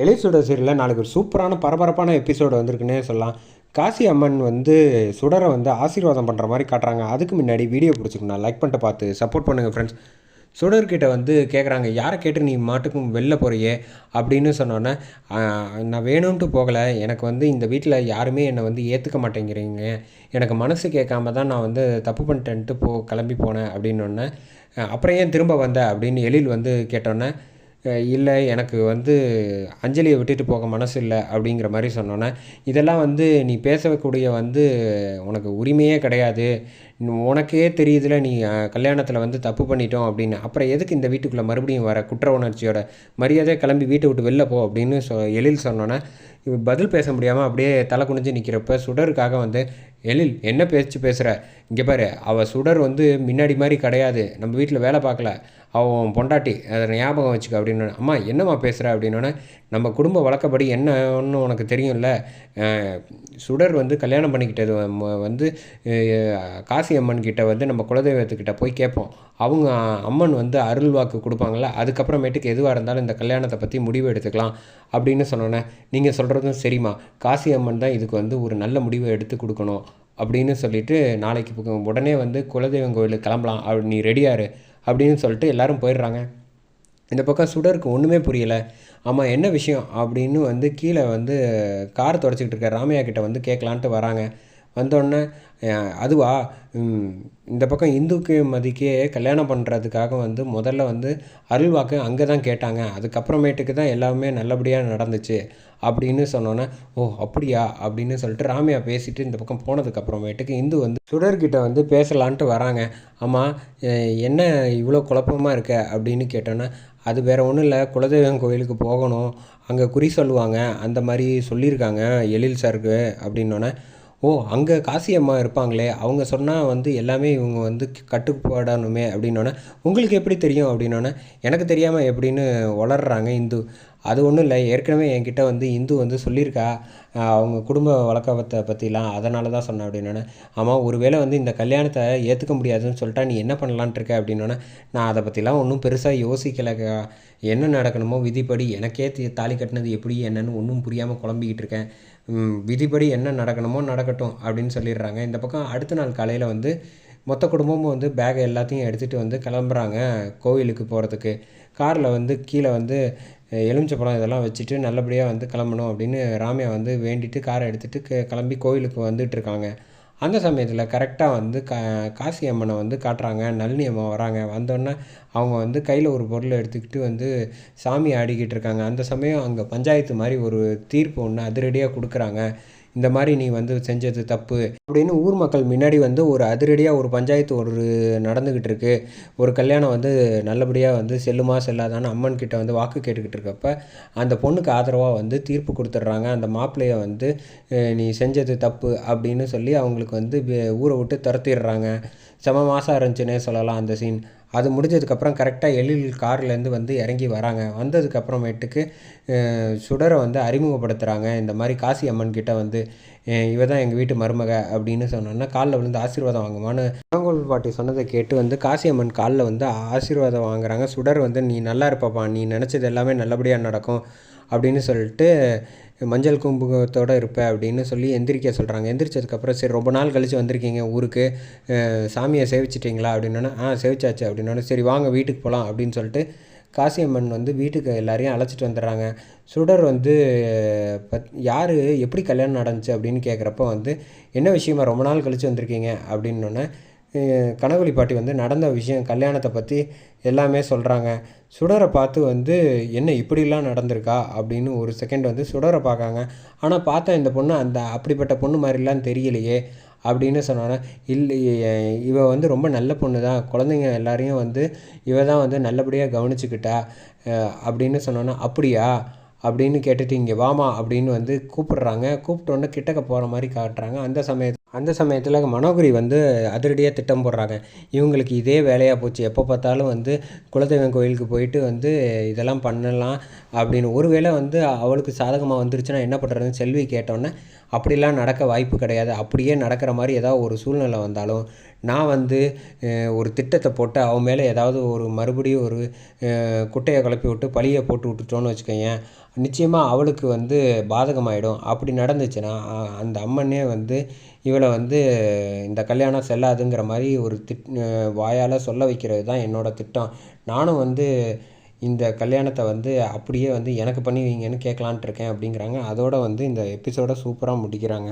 எலிசுட சீரியலில் நாளைக்கு ஒரு சூப்பரான பரபரப்பான எபிசோடு வந்திருக்குன்னே சொல்லலாம். காசி அம்மன் வந்து சுடரை வந்து ஆசீர்வாதம் பண்ணுற மாதிரி காட்டுறாங்க. அதுக்கு முன்னாடி வீடியோ பிடிச்சிக்கணும் லைக் பண்ணிட்டு பார்த்து சப்போர்ட் பண்ணுங்கள் ஃப்ரெண்ட்ஸ் சுடர்கிட்ட வந்து கேட்குறாங்க யாரை கேட்டு நீ மாட்டுக்கும் வெளில போகிறியே அப்படின்னு சொன்னோன்னே நான் வேணும்ன்ட்டு போகலை. எனக்கு வந்து இந்த வீட்டில் யாருமே என்னை வந்து ஏற்றுக்க மாட்டேங்கிறீங்க. எனக்கு மனசு கேட்காம தான் நான் வந்து தப்பு பண்ணிட்டேன்ட்டு போ கிளம்பி போனேன். அப்படின்னோடனே அப்புறம் ஏன் திரும்ப வந்த? அப்படின்னு எழில் வந்து கேட்டோன்னே இல்லை எனக்கு வந்து அஞ்சலியை விட்டுட்டு போக மனசு இல்லை அப்படிங்கிற மாதிரி சொன்னோன்னே இதெல்லாம் வந்து நீ பேசக்கூடிய வந்து உனக்கு உரிமையே கிடையாது. உனக்கே தெரியுதுல நீ கல்யாணத்தில் வந்து தப்பு பண்ணிட்டோம் அப்படின்னு. அப்புறம் எதுக்கு இந்த வீட்டுக்குள்ளே மறுபடியும் வர குற்ற உணர்ச்சியோட மரியாதை கிளம்பி வீட்டை விட்டு வெளில போ அப்படின்னு சொ எழில் சொன்னோன்னே பதில் பேச முடியாமல் அப்படியே தலை குனிஞ்சு நிற்கிறப்ப சுடருக்காக வந்து எழில் என்ன பேச்சு பேசுகிற இங்கே பாரு அவள் சுடர் வந்து முன்னாடி மாதிரி கிடையாது. நம்ம வீட்டில் வேலை பார்க்கல. அவன் பொண்டாட்டி அதை ஞாபகம் வச்சுக்க அப்படின்னு அம்மா என்னம்மா பேசுகிற அப்படின்னோடனே நம்ம குடும்ப வழக்கப்படி என்னன்னு உனக்கு தெரியும்ல. சுடர் வந்து கல்யாணம் பண்ணிக்கிட்டது வந்து காசி அம்மன் கிட்ட வந்து நம்ம குலதெய்வத்துக்கிட்ட போய் கேட்போம். அவங்க அம்மன் வந்து அருள் வாக்கு கொடுப்பாங்கள அதுக்கப்புறமேட்டுக்கு எதுவாக இருந்தாலும் இந்த கல்யாணத்தை பற்றி முடிவு எடுத்துக்கலாம். அப்படின்னு சொன்னோன்னே நீங்கள் சொல்கிறதும் சரிம்மா. காசி அம்மன் தான் இதுக்கு வந்து ஒரு நல்ல முடிவை எடுத்து கொடுக்கணும். அப்படின்னு சொல்லிவிட்டு நாளைக்கு உடனே வந்து குலதெய்வம் கோயிலுக்கு கிளம்பலாம். அப்படி நீ ரெடியாரு அப்படின்னு சொல்லிட்டு எல்லோரும் போயிடுறாங்க. இந்த பக்கம் சுடருக்கு ஒன்றுமே புரியலை. ஆமாம் என்ன விஷயம்? அப்படின்னு வந்து கீழே வந்து கார் தொடச்சிக்கிட்டு இருக்க ராமையா கிட்டே வந்து கேட்கலான்ட்டு வராங்க. வந்தோடனே அதுவா? இந்த பக்கம் இந்துக்கு மதிக்கே கல்யாணம் பண்ணுறதுக்காக வந்து முதல்ல வந்து அருள்வாக்கு அங்கே தான் கேட்டாங்க. அதுக்கப்புறமேட்டுக்கு தான் எல்லாமே நல்லபடியாக நடந்துச்சு அப்படின்னு சொன்னோன்னே ஓ அப்படியா? அப்படின்னு சொல்லிட்டு ராமையா பேசிட்டு இந்த பக்கம் போனதுக்கப்புறமேட்டுக்கு இந்து வந்து சுடர்கிட்ட வந்து பேசலான்ட்டு வராங்க. ஆமாம் என்ன இவ்வளோ குழப்பமாக இருக்க? அப்படின்னு கேட்டோன்னே அது வேறு ஒன்றும் இல்லை. குலதெய்வம் கோயிலுக்கு போகணும். அங்கே குறி சொல்லுவாங்க. அந்த மாதிரி சொல்லியிருக்காங்க எழில் சாருக்கு அப்படின்னோடனே ஓ அங்கே காசி அம்மா இருப்பாங்களே அவங்க சொன்னால் வந்து எல்லாமே இவங்க வந்து கட்டுப்படணுமே அப்படின்னோடனே உங்களுக்கு எப்படி தெரியும்? அப்படின்னோடனே எனக்கு தெரியாமல் எப்படின்னு வளர்கிறாங்க இந்து. அது ஒன்றும் இல்லை ஏற்கனவே என்கிட்ட வந்து இந்து வந்து சொல்லியிருக்கா அவங்க குடும்ப வழக்கத்தை பற்றிலாம் அதனால தான் சொன்னேன் அப்படின்னோடனே ஆமாம் ஒருவேளை வந்து இந்த கல்யாணத்தை ஏற்றுக்க முடியாதுன்னு சொல்லிட்டா நீ என்ன பண்ணலான்ட்டு இருக்க? அப்படின்னோடனே நான் அதை பற்றிலாம் ஒன்றும் பெருசாக யோசிக்கலை என்ன நடக்கணுமோ விதிப்படி எனக்கே தாலி கட்டினது எப்படி என்னன்னு ஒன்றும் புரியாமல் குழம்பிக்கிட்டு இருக்கேன். விதிப்படி என்ன நடக்கணுமோ நடக்கட்டும் அப்படின்னு சொல்லிடுறாங்க. இந்த பக்கம் அடுத்த நாள் காலையில் வந்து மொத்த குடும்பமும் வந்து பேகை எல்லாத்தையும் எடுத்துகிட்டு வந்து கிளம்புறாங்க கோவிலுக்கு போகிறதுக்கு காரில் வந்து கீழே வந்து எலுமிச்சப்பழம் இதெல்லாம் வச்சுட்டு நல்லபடியாக வந்து கிளம்பணும் அப்படின்னு ராமையா வந்து வேண்டிட்டு காரை எடுத்துகிட்டு கிளம்பி கோவிலுக்கு வந்துட்டுருக்காங்க அந்த சமயத்தில் கரெக்டாக வந்து கா காசி அம்மனை வந்து காட்டுறாங்க நளினி அம்மா வராங்க. வந்தோடனே அவங்க வந்து கையில் ஒரு பொருளை எடுத்துக்கிட்டு வந்து சாமி ஆடிக்கிட்டு இருக்காங்க. அந்த சமயம் அங்கே பஞ்சாயத்து மாதிரி ஒரு தீர்ப்பு ஒன்று அதிரடியாக கொடுக்குறாங்க. இந்த மாதிரி நீ வந்து செஞ்சது தப்பு அப்படின்னு ஊர் மக்கள் முன்னாடி வந்து ஒரு அதிரடியாக ஒரு பஞ்சாயத்து ஒரு நடந்துக்கிட்டு இருக்கு. ஒரு கல்யாணம் வந்து நல்லபடியாக வந்து செல்லுமா செல்லாதான்னு அம்மன் கிட்ட வந்து வாக்கு கேட்டுக்கிட்டு இருக்கப்ப அந்த பொண்ணுக்கு ஆதரவாக வந்து தீர்ப்பு கொடுத்துட்றாங்க. அந்த மாப்பிள்ளையை வந்து நீ செஞ்சது தப்பு அப்படின்னு சொல்லி அவங்களுக்கு வந்து ஊரை விட்டு துரத்திடுறாங்க. செம மாதம் இருந்துச்சுன்னே சொல்லலாம் அந்த சீன். அது முடிஞ்சதுக்கப்புறம் கரெக்டாக எழில் கார்லேருந்து வந்து இறங்கி வராங்க. வந்ததுக்கப்புறமேட்டுக்கு சுடரை வந்து அறிமுகப்படுத்துகிறாங்க இந்த மாதிரி காசி அம்மன் கிட்ட வந்து இவ தான் எங்கள் வீட்டு மருமக அப்படின்னு சொன்னோன்னா காலில் விழுந்து ஆசீர்வாதம் வாங்குமான்னு நாங்கோல் பாட்டி சொன்னதை கேட்டு வந்து காசி அம்மன் காலில் வந்து ஆசீர்வாதம் வாங்குறாங்க. சுடர் வந்து நீ நல்லா இருப்பப்பா. நீ நினச்சது எல்லாமே நல்லபடியாக நடக்கும். அப்படின்னு சொல்லிட்டு மஞ்சள் குங்குமத்தோடு இருப்பேன் அப்படின்னு சொல்லி எந்திரிக்க சொல்கிறாங்க எந்திரிச்சதுக்கப்புறம் சரி ரொம்ப நாள் கழித்து வந்திருக்கீங்க ஊருக்கு. சாமியை சேவிச்சிட்டிங்களா? அப்படின்னோன்னா ஆ சேவிச்சாச்சு. அப்படின்னா சரி வாங்க வீட்டுக்கு போகலாம் அப்படின்னு சொல்லிட்டு காசியம்மன் வந்து வீட்டுக்கு எல்லாரையும் அழைச்சிட்டு வந்துடுறாங்க. சுடர் வந்து பத் யார்? எப்படி கல்யாணம் நடந்துச்சு? அப்படின்னு கேட்குறப்ப வந்து என்ன விஷயமா? ரொம்ப நாள் கழித்து வந்திருக்கீங்க. அப்படின்னோடனே கனகொலி பாட்டி வந்து நடந்த விஷயம் கல்யாணத்தை பற்றி எல்லாமே சொல்கிறாங்க சுடரை பார்த்து வந்து என்ன இப்படிலாம் நடந்திருக்கா? அப்படின்னு ஒரு செகண்ட் வந்து சுடரை பார்க்காங்க. ஆனால் பார்த்தா இந்த பொண்ணு அந்த அப்படிப்பட்ட பொண்ணு மாதிரிலாம் தெரியலையே அப்படின்னு சொன்னோன்னா இல்லை இவ வந்து ரொம்ப நல்ல பொண்ணு தான் குழந்தைங்க எல்லாரையும் வந்து இவ தான் வந்து நல்லபடியாக கவனிச்சுக்கிட்டா அப்படின்னு சொன்னோன்னா அப்படியா? அப்படின்னு கேட்டுட்டு இங்கே வாமா அப்படின்னு வந்து கூப்பிடுறாங்க. கூப்பிட்டோன்னே கிட்டக்க போகிற மாதிரி காட்டுறாங்க. அந்த சமயத்தில் அந்த சமயத்தில் மனோகரி வந்து அதிரடியாக திட்டம் போடுறாங்க. இவங்களுக்கு இதே வேலையாக போச்சு. எப்போ பார்த்தாலும் வந்து குலதெய்வம் கோயிலுக்கு போயிட்டு வந்து இதெல்லாம் பண்ணலாம் அப்படின்னு. ஒருவேளை வந்து அவளுக்கு சாதகமாக வந்துருச்சுன்னா என்ன பண்ணுறதுன்னு செல்வி கேட்டோன்னே அப்படிலாம் நடக்க வாய்ப்பு கிடையாது. அப்படியே நடக்கிற மாதிரி ஏதாவது ஒரு சூழ்நிலை வந்தாலும் நான் வந்து ஒரு திட்டத்தை போட்டு அவன் மேலே ஏதாவது ஒரு மறுபடியும் ஒரு குட்டையை கிளப்பி விட்டு பழியை போட்டு விட்டுட்டோன்னு வச்சுக்கோங்க நிச்சயமாக அவளுக்கு வந்து பாதகமாயிடும். அப்படி நடந்துச்சுன்னா அந்த அம்மனே வந்து இவளை வந்து இந்த கல்யாணம் செல்லாதுங்கிற மாதிரி ஒரு திட் வாயால் சொல்ல வைக்கிறது தான் என்னோடய திட்டம். நானும் வந்து இந்த கல்யாணத்தை வந்து அப்படியே வந்து எனக்கு பண்ணி வைங்கன்னு கேட்கலான்ட்டு இருக்கேன் அப்படிங்கிறாங்க. அதோடு வந்து இந்த எபிசோடை சூப்பராக முடிக்கிறாங்க.